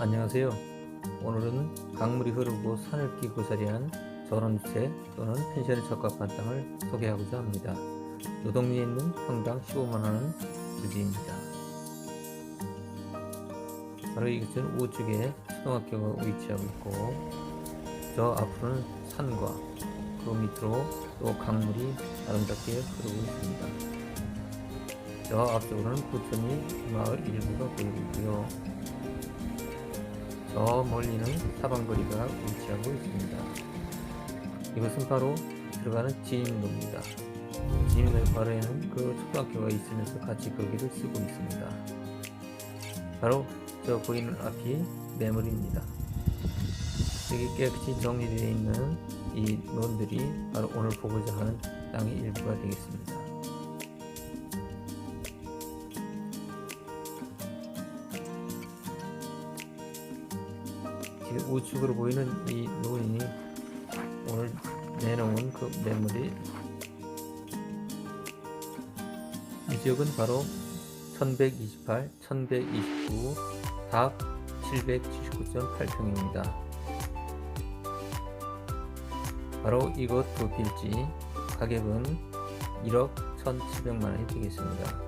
안녕하세요. 오늘은 강물이 흐르고 산을 끼고 자리한 전원주택 또는 펜션에 적합한 땅을 소개하고자 합니다. 노동리에 있는 평당 15만원은 부지입니다. 바로 이곳은 우측에 초등학교가 위치하고 있고 저 앞으로는 산과 그 밑으로 또 강물이 아름답게 흐르고 있습니다. 저 앞쪽으로는 부천이 마을 일부가 보이고. 저 멀리는 사방거리가 위치하고 있습니다. 이것은 바로 들어가는 진입로입니다. 진입로 바로에는 그 초등학교가 있으면서 같이 거기를 쓰고 있습니다. 바로 저 보이는 앞이 매물입니다. 여기 깨끗이 정리되어 있는 이 논들이 바로 오늘 보고자 하는 땅의 일부가 되겠습니다. 우측으로 보이는 이 논이 오늘 내놓은 그 매물이 이 지역은 바로 1128, 1129, 닭 779.8평입니다. 바로 이곳 두 필지 가격은 1억 1,700만 원이 되겠습니다.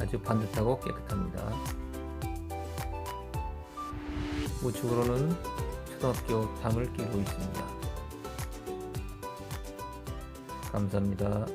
아주 반듯하고 깨끗합니다. 우측으로는 초등학교 담을 끼고 있습니다. 감사합니다.